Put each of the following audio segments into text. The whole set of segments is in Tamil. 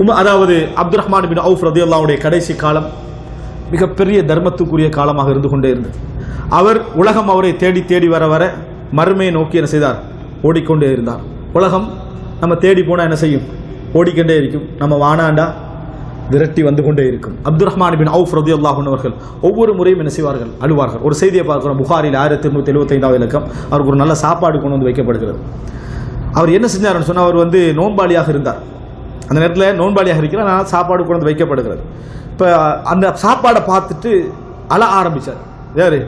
உம அதாவது அப்துல் ரஹ்மான் பின் அவுஃப் ரதி அல்லாவுடைய கடைசி காலம் மிகப்பெரிய தர்மத்துக்குரிய காலமாக இருந்து கொண்டே இருந்தது. அவர் உலகம் அவரை தேடி தேடி வர வர மறுமையை நோக்கி என்ன செய்தார்? ஓடிக்கொண்டே இருந்தார். உலகம் நம்ம தேடி போனால் என்ன செய்யும்? ஓடிக்கொண்டே இருக்கும். நம்ம வானாண்டா விரட்டி வந்து கொண்டே இருக்கும். அப்துல் ரஹ்மான் பின் அவுஃப் ரதி அல்லாஹர்கள் ஒவ்வொரு முறையும் என்ன செய்வார்கள்? அழுவார்கள். ஒரு செய்தியை பார்க்குறோம். புகாரில் ஆயிரத்தி எண்ணூற்றி எழுபத்தைந்தாவது இலக்கம். அவருக்கு ஒரு நல்ல சாப்பாடு கொண்டு வந்து வைக்கப்படுகிறது. அவர் என்ன செஞ்சார்னு சொன்னால் அவர் வந்து நோன்பாளியாக இருந்தார். அந்த நேரத்தில் நோன்பாளியாக இருக்கிறார். ஆனால் சாப்பாடு கொண்டு வந்து வைக்கப்படுகிறது. இப்போ அந்த சாப்பாடை பார்த்துட்டு அழ ஆரம்பித்தார் யார்?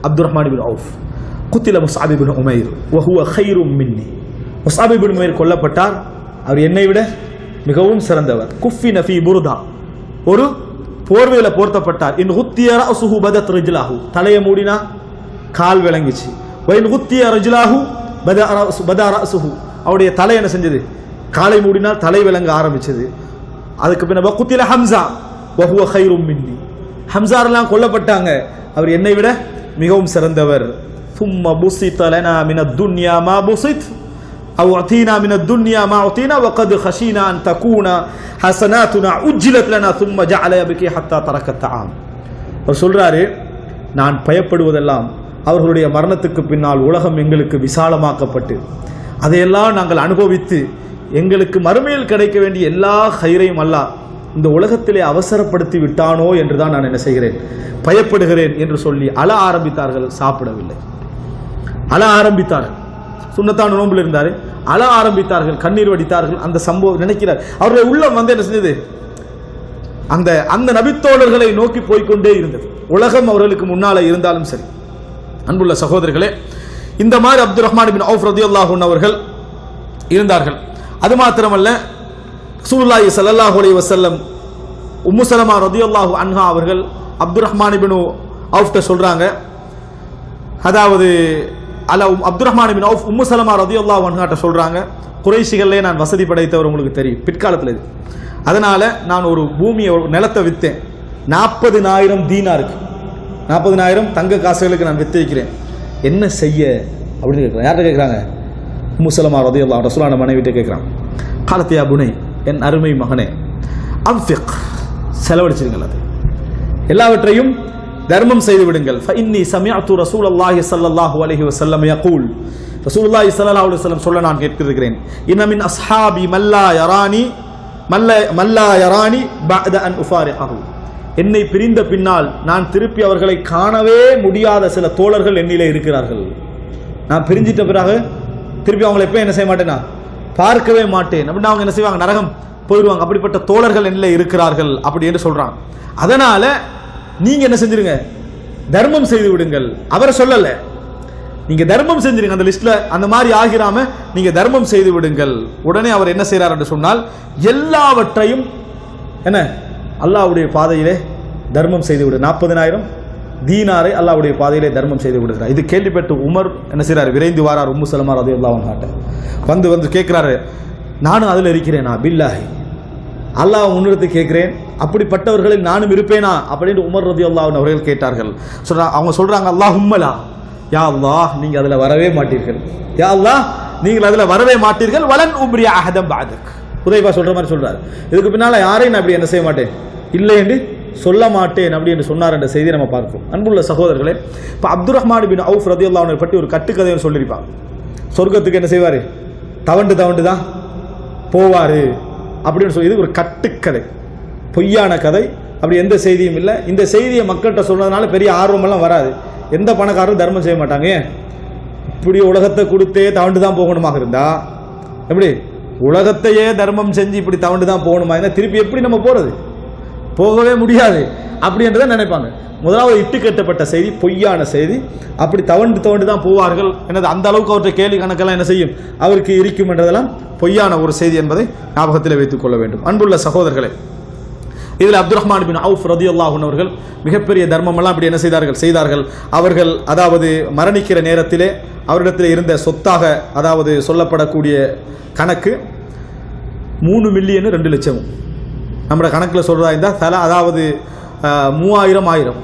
அப்துல் ரஹ்மான் பின் அவுஃப். குத்தில முசாபிபின் உமைர். வஹுவ ஹைரும் மின்னி. முசாபிபின் உமைர் கொல்லப்பட்டார். அவர் என்னை விட மிகவும் சிறந்தவர். குஃபி நஃபி புருதா. ஒரு போர்வையில் போர்த்தப்பட்டார். இன் குத்திய ரசுஹு பதத் ரிஜ்லாஹு. தலையை மூடினா கால் விளங்கிச்சு. வைன் குத்திய ரஜுலாஹு பத பதா ரசுஹு அவருடைய தலை என்ன செஞ்சது? காலை மூடினால் தலை விளங்க ஆரம்பிச்சது அதுக்கு பின்ன வக்குத்தில ஹம்சா வஹுவ ஹைரும் மின்னி ஹம்சாரெல்லாம் கொல்லப்பட்டாங்க அவர் என்னை விட மிகவும் சிறந்தவர் ثم بسط لنا من الدنيا ما بسط أو أعطينا من الدنيا ما أعطينا وقد خشينا أن تكون حسناتنا أجلت لنا ثم جعل يبكي حتى ترك الطعام அவர் சொல்றாரு நான் பயப்படுவதெல்லாம் அவர்களுடைய மரணத்துக்கு பின்னால் உலகம் எங்களுக்கு விசாலமாக்கப்பட்டு அதையெல்லாம் நாங்கள் அனுபவித்து எங்களுக்கு மறுமையில் கிடைக்க வேண்டிய எல்லா ஹைரையும் அல்லா இந்த உலகத்திலே அவசரப்படுத்தி விட்டானோ என்று தான் நான் என்ன செய்கிறேன்? பயப்படுகிறேன் என்று சொல்லி அழ ஆரம்பித்தார்கள் சாப்பிடவில்லை. அழ ஆரம்பித்தார்கள். சுண்ணத்தான் நோம்பில் இருந்தார். அழ ஆரம்பித்தார்கள் கண்ணீர் வடித்தார்கள். அந்த சம்பவம் நினைக்கிறார். அவருடைய உள்ளம் வந்து என்ன செஞ்சது அந்த அந்த நபித்தோழர்களை நோக்கி போய்க்கொண்டே இருந்தது. உலகம் அவர்களுக்கு முன்னால் இருந்தாலும் சரி. அன்புள்ள சகோதரர்களே இந்த மாதிரி அப்துல் ரஹ்மான் பின் அவுஃப் ரதியுல்லாஹூன் அவர்கள் இருந்தார்கள். அது மாத்திரமல்ல ரசூலுல்லாஹி ஸல்லல்லாஹு அலி வசல்லம் உம்மு சலமா ரதியுல்லாஹு அன்ஹா அவர்கள் அப்துல் ரஹ்மான் பின் அவுஃப்ட சொல்றாங்க. அதாவது அல Abdul Rahman bin Awf Umm Salama ரதியுல்லாஹு அன்ஹாட்ட சொல்றாங்க. குறைஷிகளே நான் வசதி படைத்தவர் உங்களுக்கு தெரியும் பிற்காலத்தில் இது. அதனால் நான் ஒரு பூமியை ஒரு நிலத்தை விற்றேன் நாற்பதுனாயிரம் தீனாருக்கு. நாற்பதுனாயிரம் தங்க காசுகளுக்கு நான் வித்து வைக்கிறேன் என்ன செய்ய? அப்படின்னு கேட்குறேன் யார்கிட்ட கேட்குறாங்க முசலமா ரதியுல்லா ரசூலான மனைவிட்டே கேட்குறான் காலத்தியா புனை என் அருமை மகனே அம்ஃபிக் செலவழிச்சிருங்கள் அது. எல்லாவற்றையும் தர்மம் செய்து விடுங்கள் ஃபஇன்னி ரசூல் ரசூலல்லாஹி சல்லாஹூ அலஹி வசல்லம் யகூல். ரசூலுல்லாஹி ஸல்லல்லாஹு அலைஹி சொல்ல நான் கேட்கிருக்கிறேன் இன்னமின் அஸ்ஹாபி மல்லா யரானி மல்ல மல்லா யரானி பஅத அன் உஃபாரிஹு என்னை பிரிந்த பின்னால் நான் திருப்பி அவர்களை காணவே முடியாத சில தோழர்கள் என்னிலே இருக்கிறார்கள். நான் பிரிஞ்சிட்ட பிறகு திருப்பி அவங்களை எப்போ என்ன செய்ய மாட்டேனா பார்க்கவே மாட்டேன். அப்படின்னா அவங்க என்ன செய்வாங்க? நரகம் போயிடுவாங்க. அப்படிப்பட்ட தோழர்கள் என்ன இருக்கிறார்கள் அப்படி என்று அதனால் நீங்கள் என்ன செஞ்சிருங்க? தர்மம் செய்து விடுங்கள். அவரை சொல்லலை. நீங்கள் தர்மம் செஞ்சிருங்க. அந்த லிஸ்ட்டில் அந்த மாதிரி ஆகிராம நீங்கள் தர்மம் செய்து விடுங்கள். உடனே அவர் என்ன செய்கிறார் என்று சொன்னால் எல்லாவற்றையும் என்ன? அல்லாவுடைய பாதையிலே தர்மம் செய்து விடு. நாற்பதினாயிரம் தீனாரை அல்லாவுடைய பாதையிலே தர்மம் செய்து விடுகிறார் இது கேள்விப்பட்டு உமர் என்ன செய்கிறார் விரைந்து வாரார் உம்மு சலமார் அது அல்லாஹ் காட்ட. வந்து வந்து கேட்குறாரு நானும் அதில் இருக்கிறேனா? பில்லாஹி. அல்லாஹ் முன்னிறுத்தி கேட்கிறேன். அப்படிப்பட்டவர்களில் நானும் இருப்பேனா? அப்படின்னு உமர் ரதி அல்லாஹ் அவர்கள் கேட்டார்கள். சொல்றா அவங்க சொல்றாங்க அல்லாஹ் உம்மலா யா அல்லாஹ் நீங்கள் அதில் வரவே மாட்டீர்கள். யா அல்லாஹ் நீங்கள் அதில் வரவே மாட்டீர்கள். வலன் உம்ரியா அஹதம் பாதக் உதயபா சொல்ற மாதிரி சொல்றாரு. இதுக்கு பின்னால் யாரையும் நான் அப்படி என்ன செய்ய மாட்டேன்? இல்லை என்று சொல்ல மாட்டேன் அப்படி என்று சொன்னார் என்ற செய்தியை நம்ம பார்ப்போம் அன்புள்ள சகோதரர்களே இப்போ அப்துல் ரஹ்மான் பின் அவுஃப் ரதி பற்றி ஒரு கட்டுக்கதையை சொல்லியிருப்பாங்க சொர்க்கத்துக்கு என்ன செய்வார்? தவண்டு தவண்டு தான் போவார் அப்படின்னு சொல்லி இது ஒரு கட்டுக்கதை. பொய்யான கதை. அப்படி எந்த செய்தியும் இல்லை. இந்த செய்தியை மக்கள்கிட்ட சொன்னதுனால பெரிய ஆர்வமெல்லாம் வராது. எந்த பணக்காரரும் தர்மம் செய்ய மாட்டாங்க. ஏன்? இப்படி உலகத்தை கொடுத்தே தவண்டு தான் போகணுமாக இருந்தா எப்படி? உலகத்தையே தர்மம் செஞ்சு இப்படி தவண்டு தான் போகணுமா? இருந்தால் திருப்பி எப்படி நம்ம போகிறது போகவே முடியாது. அப்படின்றத நினைப்பாங்க. முதலாவது இட்டு கட்டப்பட்ட செய்தி பொய்யான செய்தி. அப்படி தவண்டு தவண்டு தான் போவார்கள். எனது அந்த அளவுக்கு அவற்றை கேள்வி கணக்கெல்லாம் என்ன செய்யும்? அவருக்கு இருக்கும் என்றதெல்லாம் பொய்யான ஒரு செய்தி என்பதை ஞாபகத்தில் வைத்துக் கொள்ள வேண்டும். அன்புள்ள சகோதரர்களே இதில் அப்துல் ரஹ்மான் பின் அவுஃப் ரதி அவர்கள் மிகப்பெரிய தர்மமெல்லாம் அப்படி என்ன செய்தார்கள்? செய்தார்கள். அவர்கள் அதாவது மரணிக்கிற நேரத்திலே அவரிடத்தில் இருந்த சொத்தாக அதாவது சொல்லப்படக்கூடிய கணக்கு மூணு மில்லியனு ரெண்டு லட்சம். நம்மளோட கணக்கில் சொல்கிறதா இருந்தால் தலை அதாவது மூவாயிரம் ஆயிரம்.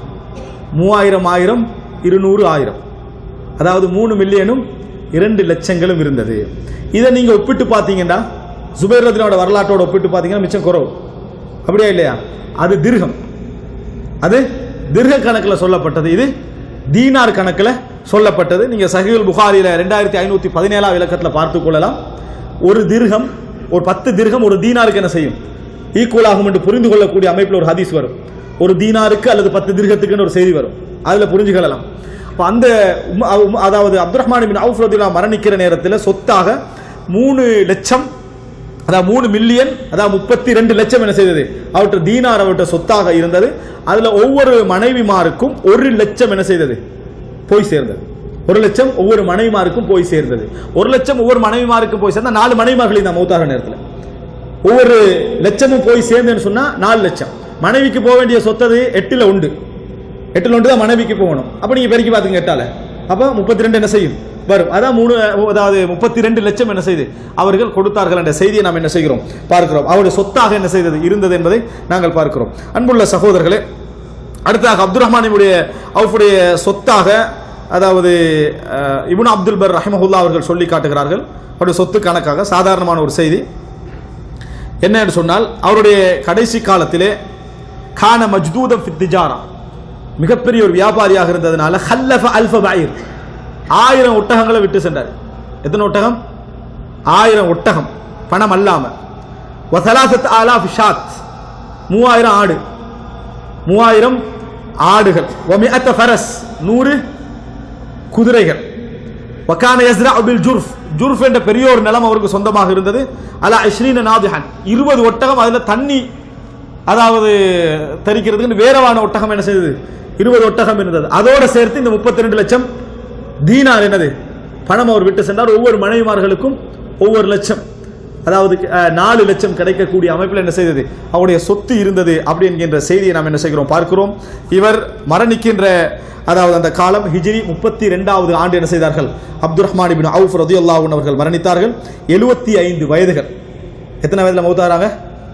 மூவாயிரம் ஆயிரம் இருநூறு ஆயிரம். அதாவது மூணு மில்லியனும் இரண்டு லட்சங்களும் இருந்தது. இதை நீங்கள் ஒப்பிட்டு பார்த்தீங்கன்னா ஜுபைர் வரலாற்றோடு வரலாற்றோட ஒப்பிட்டு பார்த்தீங்கன்னா மிச்சம் குறவு. அப்படியா இல்லையா? அது திருகம் அது திருக கணக்கில் சொல்லப்பட்டது. இது தீனார் கணக்கில் சொல்லப்பட்டது. நீங்கள் சஹீல் புகாரியில் ரெண்டாயிரத்தி ஐநூற்றி பதினேழாம் இலக்கத்தில் பார்த்து கொள்ளலாம். ஒரு திருகம் ஒரு பத்து திருகம் ஒரு தீனாருக்கு என்ன செய்யும்? ஈக்குவல் ஆகும் என்று புரிந்து கொள்ளக்கூடிய அமைப்பில் ஒரு ஹதீஸ் வரும். ஒரு தீனாருக்கு அல்லது பத்து திர்கத்துக்குன்னு ஒரு செய்தி வரும். அதில் புரிஞ்சுக்கலாம் இப்போ அந்த உம்- அதாவது அப்துல் ரஹ்மான் பின் அவுஃப் மரணிக்கிற நேரத்தில் சொத்தாக மூணு லட்சம் அதாவது மூணு மில்லியன் அதாவது முப்பத்தி ரெண்டு லட்சம் என்ன செய்தது? அவற்றை தீனார் அவற்ற சொத்தாக இருந்தது. அதுல ஒவ்வொரு மனைவிமாருக்கும் ஒரு லட்சம் என்ன செய்தது? போய் சேர்ந்தது. ஒரு லட்சம் ஒவ்வொரு மனைவிமாருக்கும் போய் சேர்ந்தது. ஒரு லட்சம் ஒவ்வொரு மனைவிமாருக்கும் போய் சேர்ந்தா நாலு மனைவிமார்கள் இந்த மௌத்தாக நேரத்தில். ஒவ்வொரு லட்சமும் போய் சேர்ந்தேன்னு சொன்னா நாலு லட்சம். மனைவிக்கு போக வேண்டிய சொத்தது எட்டுல உண்டு. எட்டுல உண்டு தான் மனைவிக்கு போகணும். அப்போ நீங்க பெருக்கி பார்த்துங்க எட்டால. அப்போ முப்பத்தி ரெண்டு என்ன செய்யும்? வரும். அதான் மூணு அதாவது முப்பத்தி ரெண்டு லட்சம் என்ன செய்து? அவர்கள் கொடுத்தார்கள். என்ற செய்தியை நாம் என்ன செய்கிறோம்? பார்க்கிறோம். அவருடைய சொத்தாக என்ன செய்தது? இருந்தது என்பதை நாங்கள் பார்க்கிறோம். அன்புள்ள சகோதரர்களே அடுத்ததாக அப்துல் ரஹ்மானுடைய அவருடைய சொத்தாக அதாவது இபுன் அப்துல் பர் ரஹ்மஹுல்லா அவர்கள் சொல்லி காட்டுகிறார்கள். அவருடைய சொத்து கணக்காக சாதாரணமான ஒரு செய்தி. என்ன என்று சொன்னால் அவருடைய கடைசி காலத்திலே கான மஜ்தூதம் ஃபித் திஜாரா. மிகப்பெரிய ஒரு வியாபாரியாக இருந்ததுனால ஹல்லஃப அல்ஃப பைர். ஆயிரம் ஒட்டகங்களை விட்டு சென்றார். எத்தனை ஒட்டகம்? ஆயிரம் ஒட்டகம். பணம் அல்லாம. வசலாசத் ஆலாஃப் ஷாத். மூவாயிரம் ஆடு. மூவாயிரம் ஆடுகள். வமிஅத்த ஃபரஸ். நூறு குதிரைகள். வக்கான யஸ்ரா அபில் ஜுர்ஃப். ஜுர்ஃப் என்ற பெரிய ஒரு நிலம் அவருக்கு சொந்தமாக இருந்தது. அலா அஸ்ரீன நாதிஹன். இருபது ஒட்டகம் அதில் தண்ணி அதாவது தரிக்கிறதுக்கு வேறவான ஒட்டகம் என்ன செய்தது? இருபது ஒட்டகம் இருந்தது. அதோடு சேர்த்து இந்த முப்பத்தி ரெண்டு லட்சம் தீனார் என்னது? பணம் அவர் விட்டு சென்றார். ஒவ்வொரு மனைவிமார்களுக்கும் ஒவ்வொரு லட்சம். அதாவது நாலு லட்சம் கிடைக்கக்கூடிய அமைப்பில் என்ன செய்தது? அவருடைய சொத்து இருந்தது அப்படி என்கின்ற செய்தியை நாம் என்ன செய்கிறோம்? பார்க்கிறோம். இவர் மரணிக்கின்ற அதாவது அந்த காலம் ஹிஜ்ரி முப்பத்தி ரெண்டாவது ஆண்டு என்ன செய்தார்கள்? அப்துல் ரஹ்மான் பின் அவுஃப் ரதியுல்லாஹன் அவர்கள் மரணித்தார்கள். எழுபத்தி ஐந்து வயதுகள். எத்தனை வயதில் மௌத்தாராங்க?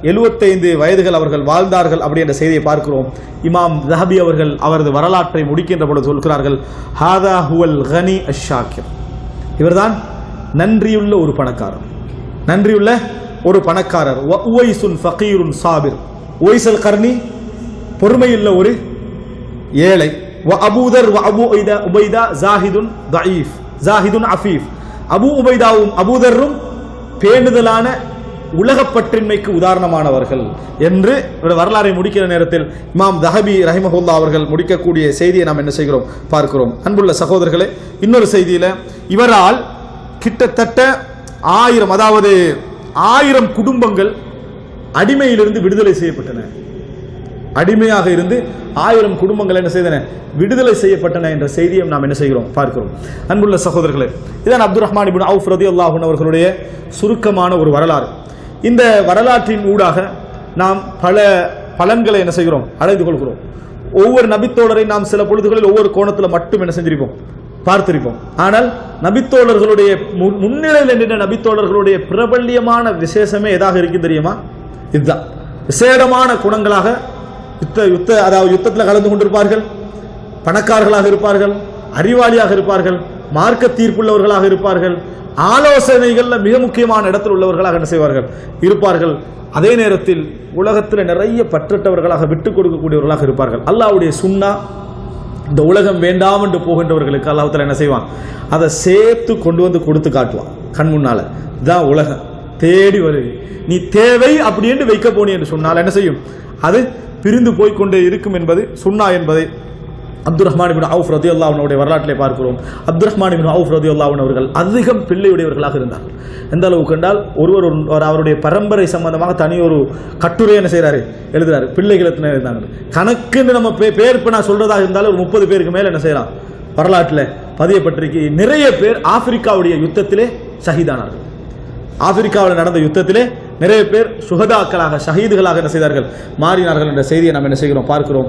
எழுபத்தைந்து வயதுகள் அவர்கள் வாழ்ந்தார்கள் அப்படி என்ற செய்தியை பார்க்கிறோம். இமாம் ஜஹபி அவர்கள் அவரது வரலாற்றை முடிக்கின்ற பொழுது சொல்கிறார்கள் ஹாதா ஹுவல் கனி அஷாக்கிர் இவர்தான் நன்றியுள்ள ஒரு பணக்காரர். நன்றியுள்ள ஒரு பணக்காரர். உவைசுன் ஃபகீருன் சாபிர். ஒய்சல் கர்ணி பொறுமையுள்ள ஒரு ஏழை. வ அபூதர் வ அபு உபைதா உபைதா ஜாஹிதுன் தயீஃப் ஜாஹிதுன் அஃபீஃப். அபு உபைதாவும் அபூதரும் பேணுதலான உலகப்பற்றின்மைக்கு உதாரணமானவர்கள் என்று வரலாறை முடிக்கிற நேரத்தில் இமாம் தஹபி ரஹிமஹுல்லா அவர்கள் முடிக்கக்கூடிய செய்தியை நாம் என்ன செய்கிறோம்? பார்க்கிறோம். அன்புள்ள சகோதரர்களே இன்னொரு செய்தியில் இவரால் கிட்டத்தட்ட ஆயிரம் அதாவது ஆயிரம் குடும்பங்கள் அடிமையிலிருந்து விடுதலை செய்யப்பட்டன. அடிமையாக இருந்து ஆயிரம் குடும்பங்கள் என்ன செய்தன? விடுதலை செய்யப்பட்டன என்ற செய்தியை நாம் என்ன செய்கிறோம்? பார்க்கிறோம். அன்புள்ள சகோதரர்களே இதான் அப்துல் ரஹ்மான் இபின் அவுஃப் ரதி அல்லாஹூன் அவர்களுடைய சுருக்கமான ஒரு வரலாறு. இந்த வரலாற்றின் ஊடாக நாம் பல பலன்களை என்ன செய்கிறோம்? அடைந்து கொள்கிறோம். ஒவ்வொரு நபித்தோழரை நாம் சில பொழுதுகளில் ஒவ்வொரு கோணத்தில் மட்டும் என்ன செஞ்சிருப்போம்? பார்த்திருப்போம். ஆனால் நபித்தோழர்களுடைய முன்னிலையில் நின்ற நபித்தோழர்களுடைய பிரபல்யமான விசேஷமே எதாக இருக்கு தெரியுமா? இதுதான். விசேடமான குணங்களாக யுத்த யுத்த அதாவது யுத்தத்தில் கலந்து கொண்டிருப்பார்கள். பணக்காரர்களாக இருப்பார்கள். அறிவாளியாக இருப்பார்கள். மார்க்க தீர்ப்புள்ளவர்களாக இருப்பார்கள். ஆலோசனைகளில் மிக முக்கியமான இடத்தில் உள்ளவர்களாக என்ன செய்வார்கள்? இருப்பார்கள். அதே நேரத்தில் உலகத்தில் நிறைய பற்றட்டவர்களாக விட்டுக் கொடுக்கக்கூடியவர்களாக இருப்பார்கள். அல்லாஹ்வுடைய சுண்ணா இந்த உலகம் வேண்டாம் என்று போகின்றவர்களுக்கு அல்லாஹத்தில் என்ன செய்வான்? அதை சேர்த்து கொண்டு வந்து கொடுத்து காட்டுவான் கண் முன்னால. இதான் உலகம் தேடி வருது நீ தேவை அப்படின்னு வைக்க போனி என்று சொன்னால் என்ன செய்யும்? அது பிரிந்து போய்க்கொண்டே இருக்கும் என்பது சுண்ணா என்பதை அப்துல் ரஹ்மான் இபின் அவுஃப் ரதி அல்லாவுடைய வரலாற்றிலே பார்க்கிறோம். அப்துல் ரஹ்மான் இபின் அவுஃப் ரதி அவர்கள் அதிகம் பிள்ளையுடையவர்களாக இருந்தார்கள். எந்த அளவுக்கு என்றால் ஒருவர் ஒரு- அவருடைய பரம்பரை சம்பந்தமாக தனி ஒரு கட்டுரை என்ன செய்கிறாரு எழுதுறாரு. பிள்ளைகள் எத்தனை இருந்தாங்க கணக்குன்னு நம்ம பே- பேர் இப்போ நான் சொல்றதாக இருந்தாலும் ஒரு முப்பது பேருக்கு மேலே என்ன செய்யலாம்? வரலாற்றில் பதியப்பட்டிருக்கு. நிறைய பேர் ஆப்பிரிக்காவுடைய யுத்தத்திலே ஷஹீதானார்கள். ஆப்பிரிக்காவில் நடந்த யுத்தத்திலே நிறைய பேர் சுகதாக்களாக ஷஹீதுகளாக என்ன செய்தார்கள்? மாறினார்கள் என்ற செய்தியை நாம் என்ன செய்கிறோம்? பார்க்கிறோம்.